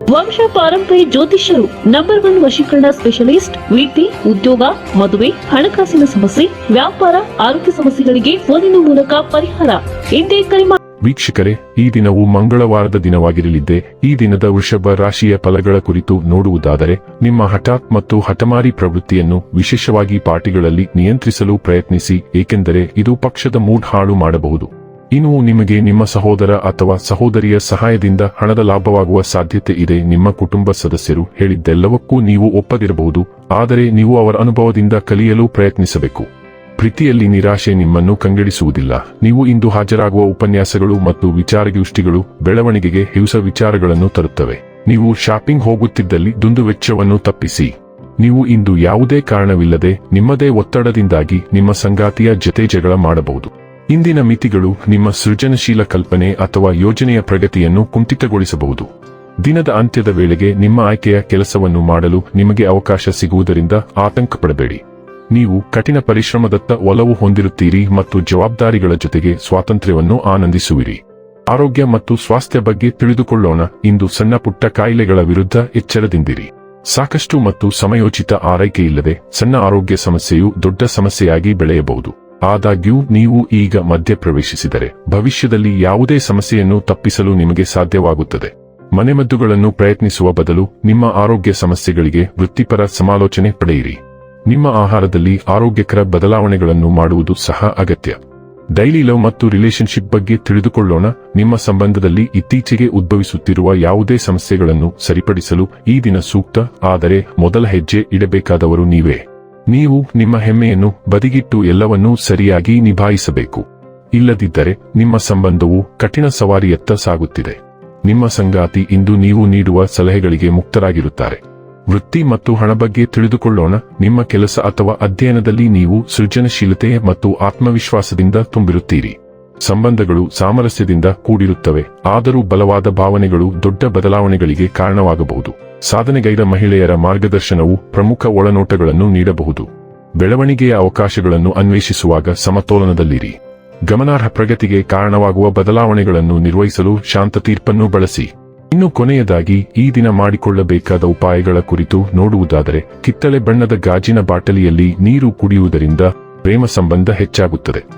ವಂಶ ಪಾರಂಪರಿ ಜ್ಯೋತಿಷ್ಯರು ನಂಬರ್ ಒನ್ ವಶೀಕರಣ ಸ್ಪೆಷಲಿಸ್ಟ್ ವೃತ್ತಿ ಉದ್ಯೋಗ, ಮದುವೆ, ಹಣಕಾಸಿನ ಸಮಸ್ಯೆ, ವ್ಯಾಪಾರ, ಆರೋಗ್ಯ ಸಮಸ್ಯೆಗಳಿಗೆ ಫೋನಿನ ಮೂಲಕ ಪರಿಹಾರ. ಎಂದೇ ಕರೆ ವೀಕ್ಷಕರೇ, ಈ ದಿನವು ಮಂಗಳವಾರದ ದಿನವಾಗಿರಲಿದ್ದೆ, ಈ ದಿನದ ವೃಷಭ ರಾಶಿಯ ಫಲಗಳ ಕುರಿತು ನೋಡುವುದಾದರೆ, ನಿಮ್ಮ ಹಠಾತ್ ಮತ್ತು ಹಠಮಾರಿ ಪ್ರವೃತ್ತಿಯನ್ನು ವಿಶೇಷವಾಗಿ ಪಾರ್ಟಿಗಳಲ್ಲಿ ನಿಯಂತ್ರಿಸಲು ಪ್ರಯತ್ನಿಸಿ, ಏಕೆಂದರೆ ಇದು ಪಕ್ಷದ ಮೂಡ್ ಹಾಳು ಮಾಡಬಹುದು. ಇನ್ನು ನಿಮಗೆ ನಿಮ್ಮ ಸಹೋದರ ಅಥವಾ ಸಹೋದರಿಯ ಸಹಾಯದಿಂದ ಹಣದ ಲಾಭವಾಗುವ ಸಾಧ್ಯತೆ ಇದೆ, ನಿಮ್ಮ ಕುಟುಂಬ ಸದಸ್ಯರು ಹೇಳಿದ್ದೆಲ್ಲವಕ್ಕೂ ನೀವು ಒಪ್ಪದಿರಬಹುದು, ಆದರೆ ನೀವು ಅವರ ಅನುಭವದಿಂದ ಕಲಿಯಲು ಪ್ರಯತ್ನಿಸಬೇಕು. ಪ್ರೀತಿಯಲ್ಲಿ ನಿರಾಶೆ ನಿಮ್ಮನ್ನು ಕಂಗೆಡಿಸುವುದಿಲ್ಲ. ನೀವು ಇಂದು ಹಾಜರಾಗುವ ಉಪನ್ಯಾಸಗಳು ಮತ್ತು ವಿಚಾರಗೋಷ್ಠಿಗಳು ಬೆಳವಣಿಗೆಗೆ ಹಿಂಸ ವಿಚಾರಗಳನ್ನು ತರುತ್ತವೆ. ನೀವು ಶಾಪಿಂಗ್ ಹೋಗುತ್ತಿದ್ದಲ್ಲಿ ದುಂದು ವೆಚ್ಚವನ್ನು ತಪ್ಪಿಸಿ. ನೀವು ಇಂದು ಯಾವುದೇ ಕಾರಣವಿಲ್ಲದೆ ನಿಮ್ಮದೇ ಒತ್ತಡದಿಂದಾಗಿ ನಿಮ್ಮ ಸಂಗಾತಿಯ ಜತೆ ಜಗಳ ಮಾಡಬಹುದು. ಇಂದಿನ ಮಿತಿಗಳು ನಿಮ್ಮ ಸೃಜನಶೀಲ ಕಲ್ಪನೆ ಅಥವಾ ಯೋಜನೆಯ ಪ್ರಗತಿಯನ್ನು ಕುಂಠಿತಗೊಳಿಸಬಹುದು. ದಿನದ ಅಂತ್ಯದ ವೇಳೆಗೆ ನಿಮ್ಮ ಆಯ್ಕೆಯ ಕೆಲಸವನ್ನು ಮಾಡಲು ನಿಮಗೆ ಅವಕಾಶ ಸಿಗುವುದರಿಂದ ಆತಂಕ ಪಡಬೇಡಿ ನೀವು ಕಠಿಣ ಪರಿಶ್ರಮದತ್ತ ಒಲವು ಹೊಂದಿರುತ್ತೀರಿ ಮತ್ತು ಜವಾಬ್ದಾರಿಗಳ ಜೊತೆಗೆ ಸ್ವಾತಂತ್ರ್ಯವನ್ನು ಆನಂದಿಸುವಿರಿ. ಆರೋಗ್ಯ ಮತ್ತು ಸ್ವಾಸ್ಥ್ಯ ಬಗ್ಗೆ ತಿಳಿದುಕೊಳ್ಳೋಣ. ಇಂದು ಸಣ್ಣ ಪುಟ್ಟ ಕಾಯಿಲೆಗಳ ವಿರುದ್ಧ ಎಚ್ಚರದಿಂದಿರಿ. ಸಾಕಷ್ಟು ಮತ್ತು ಸಮಯೋಚಿತ ಆರೈಕೆ ಇಲ್ಲದೆ ಸಣ್ಣ ಆರೋಗ್ಯ ಸಮಸ್ಯೆಯು ದೊಡ್ಡ ಸಮಸ್ಯೆಯಾಗಿ ಬೆಳೆಯಬಹುದು. ಆದಾಗ್ಯೂ ನೀವು ಈಗ ಮಧ್ಯ ಪ್ರವೇಶಿಸಿದರೆ ಭವಿಷ್ಯದಲ್ಲಿ ಯಾವುದೇ ಸಮಸ್ಯೆಯನ್ನು ತಪ್ಪಿಸಲು ನಿಮಗೆ ಸಾಧ್ಯವಾಗುತ್ತದೆ. ಮನೆಮದ್ದುಗಳನ್ನು ಪ್ರಯತ್ನಿಸುವ ಬದಲು ನಿಮ್ಮ ಆರೋಗ್ಯ ಸಮಸ್ಯೆಗಳಿಗೆ ವೃತ್ತಿಪರ ಸಮಾಲೋಚನೆ ಪಡೆಯಿರಿ. ನಿಮ್ಮ ಆಹಾರದಲ್ಲಿ ಆರೋಗ್ಯಕರ ಬದಲಾವಣೆಗಳನ್ನು ಮಾಡುವುದು ಸಹ ಅಗತ್ಯ. ಡೈಲಿ ಲವ್ ಮತ್ತು ರಿಲೇಶನ್ಶಿಪ್ ಬಗ್ಗೆ ತಿಳಿದುಕೊಳ್ಳೋಣ. ನಿಮ್ಮ ಸಂಬಂಧದಲ್ಲಿ ಇತ್ತೀಚೆಗೆ ಉದ್ಭವಿಸುತ್ತಿರುವ ಯಾವುದೇ ಸಮಸ್ಯೆಗಳನ್ನು ಸರಿಪಡಿಸಲು ಈ ದಿನ ಸೂಕ್ತ, ಆದರೆ ಮೊದಲ ಹೆಜ್ಜೆ ಇಡಬೇಕಾದವರು ನೀವೇ. ನೀವು ನಿಮ್ಮ ಹೆಮ್ಮೆಯನ್ನು ಬದಿಗಿಟ್ಟು ಎಲ್ಲವನ್ನೂ ಸರಿಯಾಗಿ ನಿಭಾಯಿಸಬೇಕು. ಇಲ್ಲದಿದ್ದರೆ ನಿಮ್ಮ ಸಂಬಂಧವು ಕಠಿಣ ಸವಾರಿಯತ್ತ ಸಾಗುತ್ತಿದೆ. ನಿಮ್ಮ ಸಂಗಾತಿ ಇಂದು ನೀವು ನೀಡುವ ಸಲಹೆಗಳಿಗೆ ಮುಕ್ತರಾಗಿರುತ್ತಾರೆ. ವೃತ್ತಿ ಮತ್ತು ಹಣ ಬಗ್ಗೆ ತಿಳಿದುಕೊಳ್ಳೋಣ. ನಿಮ್ಮ ಕೆಲಸ ಅಥವಾ ಅಧ್ಯಯನದಲ್ಲಿ ನೀವು ಸೃಜನಶೀಲತೆ ಮತ್ತು ಆತ್ಮವಿಶ್ವಾಸದಿಂದ ತುಂಬಿರುತ್ತೀರಿ. ಸಂಬಂಧಗಳು ಸಾಮರಸ್ಯದಿಂದ ಕೂಡಿರುತ್ತವೆ. ಆದರೂ ಬಲವಾದ ಭಾವನೆಗಳು ದೊಡ್ಡ ಬದಲಾವಣೆಗಳಿಗೆ ಕಾರಣವಾಗಬಹುದು. ಸಾಧನೆಗೈದ ಮಹಿಳೆಯರ ಮಾರ್ಗದರ್ಶನವು ಪ್ರಮುಖ ಒಳನೋಟಗಳನ್ನು ನೀಡಬಹುದು. ಬೆಳವಣಿಗೆಯ ಅವಕಾಶಗಳನ್ನು ಅನ್ವೇಷಿಸುವಾಗ ಸಮತೋಲನದಲ್ಲಿರಿ. ಗಮನಾರ್ಹ ಪ್ರಗತಿಗೆ ಕಾರಣವಾಗುವ ಬದಲಾವಣೆಗಳನ್ನು ನಿರ್ವಹಿಸಲು ಶಾಂತ ತೀರ್ಪನ್ನು ಬಳಸಿ. ಇನ್ನು ಕೊನೆಯದಾಗಿ, ಈ ದಿನ ಮಾಡಿಕೊಳ್ಳಬೇಕಾದ ಉಪಾಯಗಳ ಕುರಿತು ನೋಡುವುದಾದರೆ, ಕಿತ್ತಳೆ ಬಣ್ಣದ ಗಾಜಿನ ಬಾಟಲಿಯಲ್ಲಿ ನೀರು ಕುಡಿಯುವುದರಿಂದ ಪ್ರೇಮ ಸಂಬಂಧ ಹೆಚ್ಚಾಗುತ್ತದೆ.